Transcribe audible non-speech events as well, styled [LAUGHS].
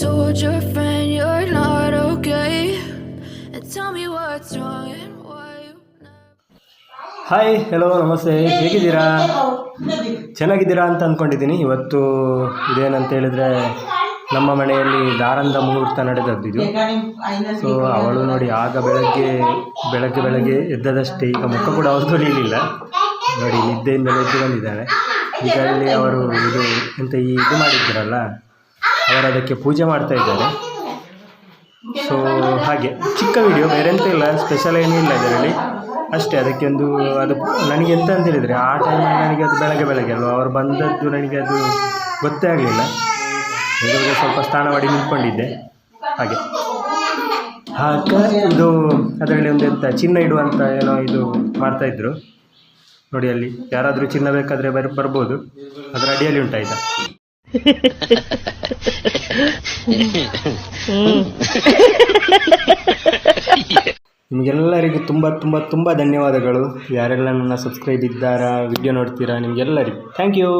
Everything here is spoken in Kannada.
told your friend you're not okay. And tell me what's wrong and why you hi hello ನಮಸ್ತೆ. ಹೇಗಿದ್ದೀರಾ? ಚೆನ್ನಾಗಿದ್ದೀರಾ ಅಂತ ಅಂದ್ಕೊಂಡಿದ್ದೀನಿ ಇವತ್ತು ಇದೇನಂತ ಹೇಳಿದ್ರೆ ನಮ್ಮ ಮನೆಯಲ್ಲಿ ದಾರಂದ ಮುಹೂರ್ತ ನಡೆದದ್ದು ಇದು ಸೊ ಅವಳು ನೋಡಿ ಆಗ ಬೆಳಗ್ಗೆ ಬೆಳಗ್ಗೆ ಬೆಳಗ್ಗೆ ಎದ್ದದಷ್ಟೇ. ಈಗ ಮುಖ ಕೂಡ ಅವ್ರು ತೊಳಿಲಿಲ್ಲ. ನೋಡಿ ನಿದ್ದೆಯಿಂದ ಎದ್ದು ಬಂದಿದ್ದಾಳೆ. ಈಗ ಅಲ್ಲಿ ಅವರು ಇದು ಎಂತ ಈ ಇದು ಮಾಡಿದ್ರಲ್ಲ? ಅವರು ಅದಕ್ಕೆ ಪೂಜೆ ಮಾಡ್ತಾ ಇದ್ದಾರೆ. ಸೊ ಹಾಗೆ, ಚಿಕ್ಕ ವಿಡಿಯೋ ಬೇರೆ ಎಂತ ಇಲ್ಲ ಸ್ಪೆಷಲ್ ಏನೂ ಇಲ್ಲ ಇದರಲ್ಲಿ. ಅಷ್ಟೇ ಅದಕ್ಕೆ ಒಂದು ಅದು ನನಗೆ ಎಂತ ಅಂತ ಹೇಳಿದರೆ, ಆ ಟೈಮಲ್ಲಿ ನನಗೆ ಅದು ಬೆಳಗ್ಗೆ ಬೆಳಗ್ಗೆ ಅಲ್ವ? ಅವ್ರು ಬಂದದ್ದು ನನಗೆ ಅದು ಗೊತ್ತೇ ಆಗಲಿಲ್ಲ. ಇವಾಗ ಸ್ವಲ್ಪ ಸ್ನಾನ ಮಾಡಿ ನಿಂತ್ಕೊಂಡಿದ್ದೆ. ಹಾಗೆ. ಹಾಗೆ, ಇದು ಅದರಲ್ಲಿ ಒಂದು ಎಂತ, ಚಿನ್ನ ಇಡುವಂಥ ಏನೋ ಇದು ಮಾಡ್ತಾಯಿದ್ರು ನೋಡಿ ಅಲ್ಲಿ, ಯಾರಾದರೂ ಚಿನ್ನ ಬೇಕಾದರೆ ಬರ್, ಬರ್ಬೋದು. ಅದರ ಅಡಿಯಲ್ಲಿ ಉಂಟಾಯ್ತಾ? [LAUGHS] ನಿಮಗೆಲ್ಲರಿಗೂ ತುಂಬ ತುಂಬ ತುಂಬ ಧನ್ಯವಾದಗಳು. ಯಾರೆಲ್ಲ ನನ್ನ ಸಬ್ಸ್ಕ್ರೈಬ್ ಇದ್ದಾರಾ ವಿಡಿಯೋ ನೋಡ್ತೀರಾ ನಿಮಗೆಲ್ಲರಿಗೂ. Thank you.